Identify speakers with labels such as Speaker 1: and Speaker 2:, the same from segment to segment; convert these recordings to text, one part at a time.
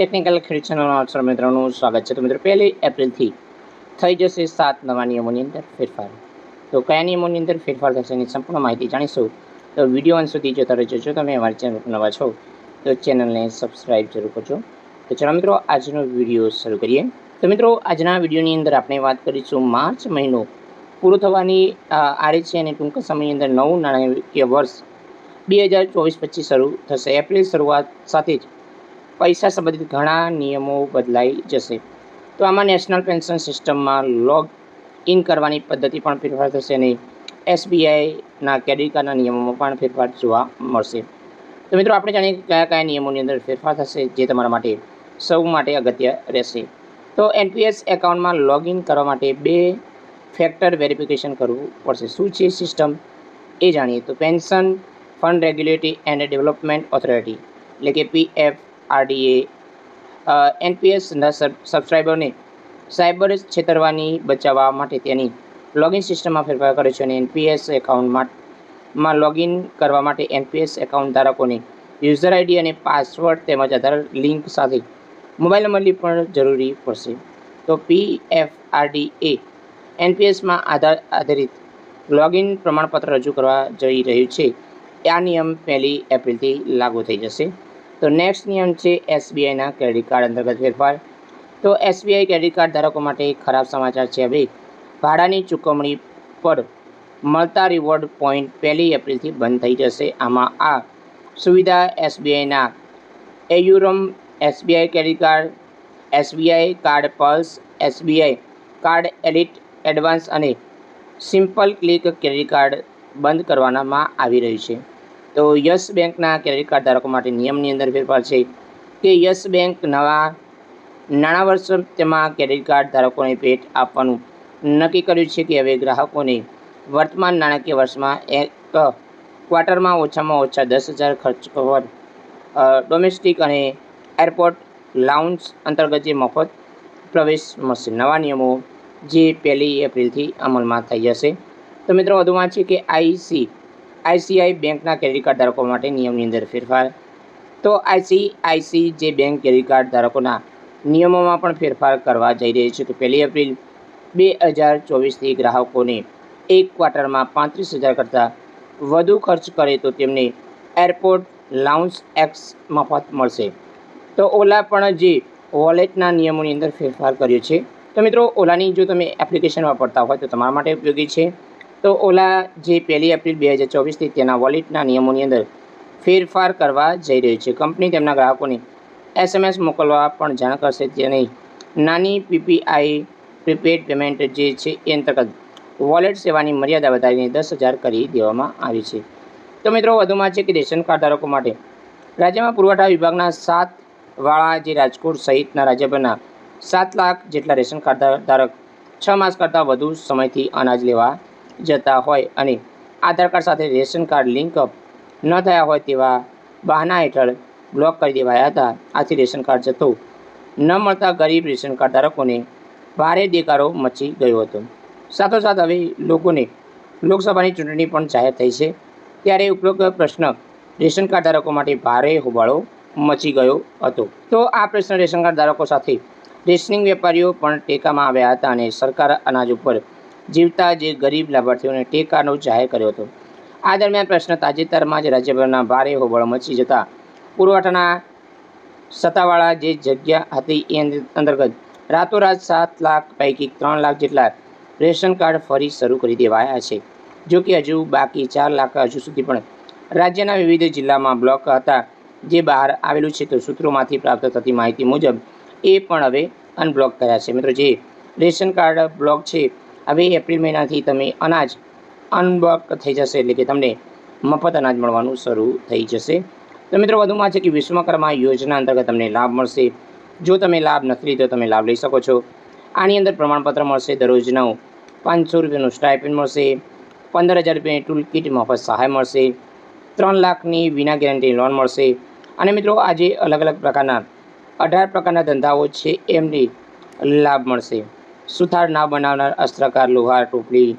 Speaker 1: Technical ખેડૂત ચેનલમાં આપ મિત્રોનું સ્વાગત છે. તો મિત્રો, પહેલી એપ્રિલથી થઈ જશે સાત નવા નિયમોની અંદર ફેરફાર. તો કયા નિયમોની અંદર ફેરફાર થશે એની સંપૂર્ણ માહિતી જાણીશું. તો વીડિયો અંત સુધી જોતા રહેજો. જો તમે અમારી ચેનલ નવા છો, તો ચેનલને સબસ્ક્રાઈબ જરૂર કરજો. તો ચાલો મિત્રો, આજનો વીડિયો શરૂ કરીએ. તો મિત્રો, આજના વિડીયોની અંદર આપણે વાત કરીશું માર્ચ મહિનો પૂરો થવાની આરે છે અને ટૂંક સમયની અંદર નવું નાણાકીય વર્ષ બે હજાર ચોવીસ પચીસ શરૂ થશે. એપ્રિલ શરૂઆત સાથે જ પૈસા સંબંધિત ઘણા નિયમો બદલાઈ જશે. તો આમાં નેશનલ પેન્શન સિસ્ટમમાં લોગ ઇન કરવાની પદ્ધતિ પણ ફેરફાર થશે અને એસબીઆઈના ક્રેડિટ કાર્ડના નિયમોમાં પણ ફેરફાર જોવા મળશે. તો મિત્રો, આપણે જાણીએ કયા કયા નિયમોની અંદર ફેરફાર થશે જે તમારા માટે સૌ માટે અગત્ય રહેશે. તો એનપીએસ એકાઉન્ટમાં લોગિન કરવા માટે બે ફેક્ટર વેરિફિકેશન કરવું પડશે. શું છે સિસ્ટમ? એ જાણીએ. તો pension fund regulatory and development authority, એટલે કે પીએફ આરડીએ એનપીએસના સબસ્ક્રાઈબરને સાયબર છેતરવાની બચાવવા માટે તેની લોગિન સિસ્ટમમાં ફેરફાર કર્યો છે અને એનપીએસ એકાઉન્ટમાં લોગિન કરવા માટે એનપીએસ એકાઉન્ટ ધારકોને યુઝર આઈડી અને પાસવર્ડ તેમજ આધાર લિંક સાથે મોબાઈલ નંબરની પણ જરૂરી પડશે. તો પી એફ આરડીએ એનપીએસમાં આધાર આધારિત લોગિન પ્રમાણપત્ર રજૂ કરવા જઈ રહ્યું છે. આ નિયમ પહેલી એપ્રિલથી લાગુ થઈ જશે. તો નેક્સ્ટ નિયમ છે એસબીઆઈના ક્રેડિટ કાર્ડ અંતર્ગત ફેરફાર. તો એસબીઆઈ ક્રેડિટ કાર્ડ ધારકો માટે ખરાબ સમાચાર છે હવે. ભાડાની ચૂકવણી પર મળતા રિવોર્ડ પોઈન્ટ પહેલી એપ્રિલથી બંધ થઈ જશે. આમાં આ સુવિધા એસબીઆઈના Aurum SBI credit card SBI card pulse SBI card elite advance અને સિમ્પલ ક્લિક ક્રેડિટ કાર્ડ બંધ કરવામાં આવી રહ્યું છે. તો યસ બેંકના ક્રેડિટ કાર્ડ ધારકો માટે નિયમની અંદર ફેરફાર છે કે યસ બેંક નવા નાણાં વર્ષ તેમાં ક્રેડિટ કાર્ડ ધારકોને ભેટ આપવાનું નક્કી કર્યું છે કે હવે ગ્રાહકોને વર્તમાન નાણાકીય વર્ષમાં એક ક્વાર્ટરમાં ઓછામાં ઓછા દસ હજાર ખર્ચ કવર ડોમેસ્ટિક અને એરપોર્ટ લાઉન્જ અંતર્ગત જે મફત પ્રવેશ મળશે. નવા નિયમો જે પહેલી એપ્રિલથી અમલમાં થઈ જશે તો મિત્રો વધુમાં છે કે આઈસી આઈસીઆઈ બેંકના ક્રેડિટ કાર્ડ ધારકો માટે નિયમની અંદર ફેરફાર. તો આઈસીઆઈસી જે બેંક ક્રેડિટ કાર્ડ ધારકોના નિયમોમાં પણ ફેરફાર કરવા જઈ રહી છે તો પહેલી એપ્રિલ બે હજાર ચોવીસથી ગ્રાહકોને એક ક્વાર્ટરમાં પાંત્રીસ હજાર કરતાં વધુ ખર્ચ કરે તો તેમને એરપોર્ટ લાઉન્સ એક્સ મફત મળશે. તો ઓલા પણ જે વોલેટના નિયમોની અંદર ફેરફાર કર્યો છે. તો મિત્રો, ઓલાની જો તમે એપ્લિકેશન વાપરતા હોય તો તમારા માટે ઉપયોગી છે. તો ઓલા જે પહેલી એપ્રિલ બે હજાર ચોવીસથી તેના વોલેટના નિયમોની અંદર ફેરફાર કરવા જઈ રહ્યું છે. કંપની તેમના ગ્રાહકોને એસએમએસ મોકલવા પણ જાણ કરશે તેની નાની પીપીઆઈ પ્રીપેડ પેમેન્ટ જે છે એ અંતર્ગત વોલેટ સેવાની મર્યાદા વધારીને દસ હજાર કરી દેવામાં આવી છે. તો મિત્રો, વધુમાં છે કે રેશન કાર્ડ ધારકો માટે રાજ્યમાં પુરવઠા વિભાગના સાત વાળા જે રાજકોટ સહિતના રાજ્યભરના સાત લાખ જેટલા રેશન કાર્ડ ધારક છ માસ કરતાં વધુ સમયથી અનાજ લેવા જતા હોય અને આધાર કાર્ડ સાથે રેશન કાર્ડ લિંકઅપ ન થયા હોય તેવા બહાના હેઠળ બ્લોક કરી દેવાયા હતા. આથી રેશન કાર્ડ જતું ન મળતા ગરીબ રેશન કાર્ડ ધારકોને ભારે દેકારો મચી ગયો હતો. સાથોસાથ હવે લોકોને લોકસભાની ચૂંટણી પણ જાહેર થઈ છે. ત્યારે ઉપરોક્ત પ્રશ્ન રેશન કાર્ડ ધારકો માટે ભારે હોબાળો મચી ગયો હતો. તો આ પ્રશ્ન રેશન કાર્ડ ધારકો સાથે રેશનિંગ વેપારીઓ પણ ટેકામાં આવ્યા હતા અને સરકાર અનાજ ઉપર જીવતા જે ગરીબ લાભાર્થીઓને ટેકાનો જાહેર કર્યો હતો. આ દરમિયાન પ્રશ્ન તાજેતરમાં જ રાજ્યભરના ભારે હોબળ મચી જતા પુરવઠાના સત્તાવાળા જે જગ્યા હતી એ અંતર્ગત રાતોરાત સાત લાખ પૈકી ત્રણ લાખ જેટલા રેશન કાર્ડ ફરી શરૂ કરી દેવાયા છે. જો કે હજુ બાકી ચાર લાખ હજુ સુધી પણ રાજ્યના વિવિધ જિલ્લામાં બ્લોક હતા જે બહાર આવેલું છે તો સૂત્રોમાંથી પ્રાપ્ત થતી માહિતી મુજબ એ પણ હવે અનબ્લોક કર્યા છે. મિત્રો, જે રેશન કાર્ડ બ્લોક છે હવે એપ્રિલ મહિનાથી તમે અનાજ અનબક થઈ જશે એટલે કે તમને મફત અનાજ મળવાનું શરૂ થઈ જશે. તો મિત્રો વધુમાં છે કે વિશ્વકર્મા યોજના અંતર્ગત તમને લાભ મળશે. જો તમે લાભ નથી લીધો, તમે લાભ લઈ શકો છો. આની અંદર પ્રમાણપત્ર મળશે, દરરોજનું પાંચસો રૂપિયાનું સ્ટાઇપેન્ડ મળશે. પંદર હજાર રૂપિયાની ટૂલ કિટ મફત સહાય મળશે. ત્રણ લાખની વિના ગેરંટી લોન મળશે. અને મિત્રો આજે અલગ અલગ પ્રકારના, અઢાર પ્રકારના ધંધાઓ છે એમની લાભ મળશે. સુથાર ના બનાવનાર અસ્ત્રકાર, લુહાર, ટોપલી,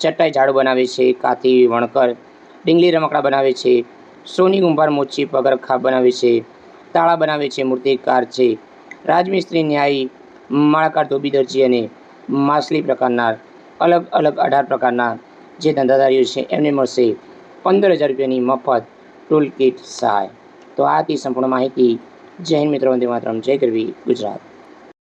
Speaker 1: ચટાઈ ઝાડુ બનાવે છે, કાથી, વણકર, ડીંગલી રમકડા બનાવે છે, સોની ગુંભાર મોચી પગરખા બનાવે છે, તાળા બનાવે છે, મૂર્તિકાર છે, રાજમિસ્ત્રી, ન્યાયી, માળાકાર ધોબી દરજી અને માછલી પ્રકારના અલગ અલગ અઢાર પ્રકારના જે ધંધાધારીઓ છે, એમને મળશે પંદર હજાર રૂપિયાની મફત ટૂલ કિટ સહાય. તો આથી સંપૂર્ણ માહિતી. જય હિન્દ મિત્રો, વંદે માતરમ. જય ગરવી ગુજરાત.